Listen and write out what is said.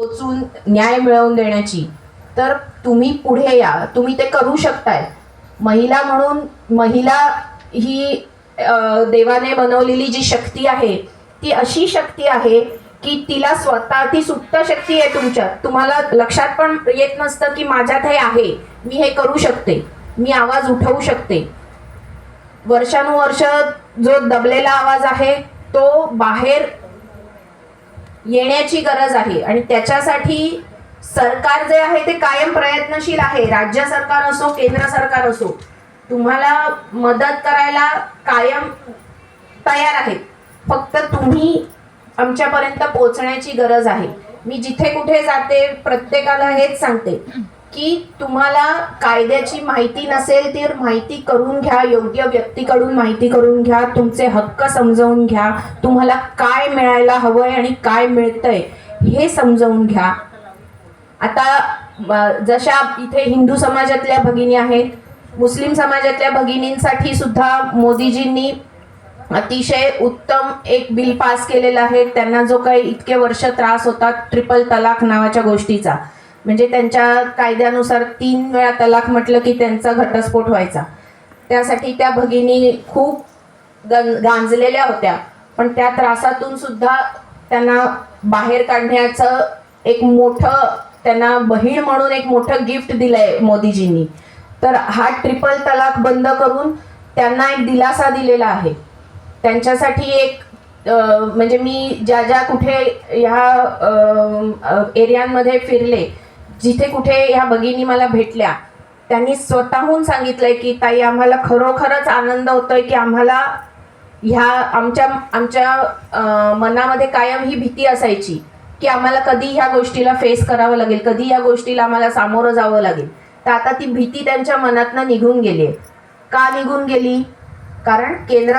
पोचून न्याय मिळवून देण्याची. तर तुम्ही पुढे या. तुम्ही ते करू शकताय. महिला म्हणून महिला ही देवाने बनवलेली जी शक्ती आहे ती अशी शक्ती आहे की तिला स्वतः ती सुप्त शक्ती आहे तुमच्यात तुम्हाला लक्षात पण येत नसतं की माझ्यात हे आहे. मी हे करू शकते. मी आवाज उठवू शकते. वर्षानुवर्ष जो दबलेला आवाज आहे तो बाहेर येण्याची गरज आहे. आणि त्याच्यासाठी सरकार जे आहे ते कायम प्रयत्नशील आहे. राज्य सरकार असो केंद्र सरकार असो तुम्हाला मदत करायला कायम तयार आहेत. फक्त तुम्ही आमच्यापर्यंत पोहोचण्याची गरज आहे. मी जिथे कुठे जाते प्रत्येकाला हेच सांगते. की तुम्हाला कायद्याची माहिती नसेल तर माहिती करून घ्या योग्य व्यक्तीकडून माहिती करून घ्या तुमचे हक्क समजावून घ्या तुम्हाला काय मिळायला हवंय आणि काय मिळतंय हे समजावून घ्या. आता जशा इथे हिंदू समाजातल्या भगिनी आहेत मुस्लिम समाजातल्या भगिनींसाठी सुद्धा मोदीजींनी अतिशय उत्तम एक बिल पास केलेलं आहे. त्यांना जो काही इतके वर्ष त्रास होता ट्रिपल तलाक नावाच्या गोष्टीचा. म्हणजे त्यांच्या कायद्यानुसार तीन वेळा तलाक म्हटलं की त्यांचा घटस्फोट व्हायचा. त्यासाठी त्या भगिनी खूप गं गांजलेल्या होत्या. पण त्या त्रासातून सुद्धा त्यांना बाहेर काढण्याचं एक मोठं त्यांना बहीण म्हणून एक मोठं गिफ्ट दिलंय मोदीजींनी. तर हा ट्रिपल तलाक बंद करून त्यांना एक दिलासा दिलेला आहे. त्यांच्यासाठी एक म्हणजे मी ज्या ज्या कुठे ह्या एरियांमध्ये फिरले जिथे कुठे ह्या भगिनी मला भेटल्या त्यांनी स्वतःहून सांगितलंय की ताई आम्हाला खरोखरच आनंद होतोय की आम्हाला ह्या आमच्या आमच्या मनामध्ये कायम ही भीती असायची की आम्हाला कधी ह्या गोष्टीला फेस करावं लागेल कधी या गोष्टीला आम्हाला सामोरं जावं लागेल. तर आता ती भीती त्यांच्या मनातनं निघून गेली आहे. का निघून गेली? कारण केंद्र